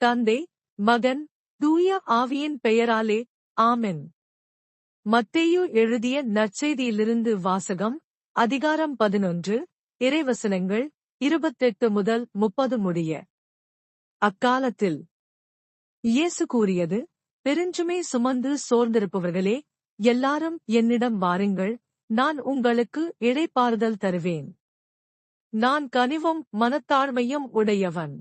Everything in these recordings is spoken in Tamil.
தந்தை மகன் தூய ஆவியின் பெயராலே ஆமென். மத்தேயு எழுதிய நற்செய்தியிலிருந்து வாசகம் அதிகாரம் பதினொன்று இறைவசனங்கள் இருபத்தெட்டு முதல் முப்பது முடிய. அக்காலத்தில் இயேசு கூறியது பெருஞ்சுமை சுமந்து சோர்ந்திருப்பவர்களே எல்லாரும் என்னிடம் வாருங்கள் நான் உங்களுக்கு இடைப்பாறுதல் தருவேன். நான் கனிவும் மனத்தாழ்மையும் உடையவன்.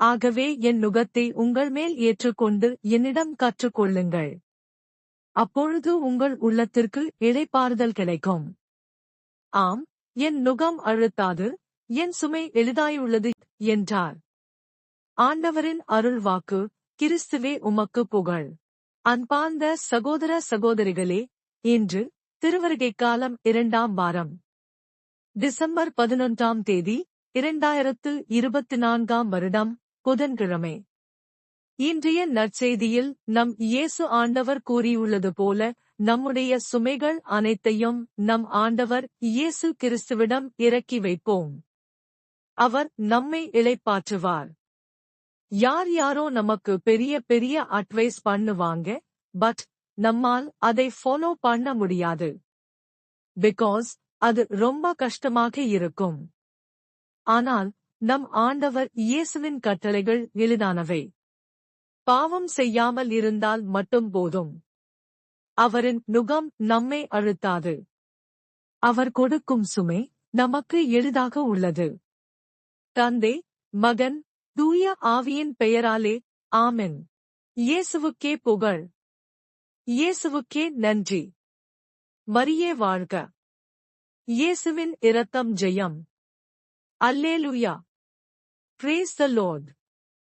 ஆகவே என் நுகத்தை உங்கள் மேல் ஏற்றுக்கொண்டு என்னிடம் கற்றுக்கொள்ளுங்கள். அப்பொழுது உங்கள் உள்ளத்திற்கு இடைப்பாறுதல் கிடைக்கும். ஆம் என் நுகம் அழுத்தாது என் சுமை எளிதாயுள்ளது என்றார். ஆண்டவரின் அருள் வாக்கு கிறிஸ்துவே உமக்கு புகழ். அன்பார்ந்த சகோதர சகோதரிகளே இன்று திருவருகை காலம் இரண்டாம் வாரம். டிசம்பர் பதினொன்றாம் தேதி இரண்டாயிரத்து இருபத்தி நான்காம் வருடம் புதன்கிழமை. இன்றைய நற்செய்தியில் நம் இயேசு ஆண்டவர் கூறியுள்ளது போல நம்முடைய சுமைகள் அனைத்தையும் நம் ஆண்டவர் இயேசு கிறிஸ்துவிடம் இறக்கி வைப்போம். அவர் நம்மை இளைப்பாற்றுவார். யார் யாரோ நமக்கு பெரிய பெரிய அட்வைஸ் பண்ணுவாங்க பட் நம்மால் அதை ஃபாலோ பண்ண முடியாது. பிகாஸ் அது ரொம்ப கஷ்டமாக இருக்கும். ஆனால் நம் ஆண்டவர் இயேசுவின் கட்டளைகள் எளிதானவை. பாவம் செய்யாமல் இருந்தால் மட்டும் போதும். அவரின் நுகம் நம்மை அழுத்தாது. அவர் கொடுக்கும் சுமை நமக்கு எளிதாக உள்ளது. தந்தை மகன் தூய ஆவியின் பெயராலே ஆமென். இயேசுவுக்கே புகழ். இயேசுவுக்கே நன்றி. மரியே வாழ்க. இயேசுவின் இரத்தம் ஜெயம். அல்லேலுயா. Praise the Lord.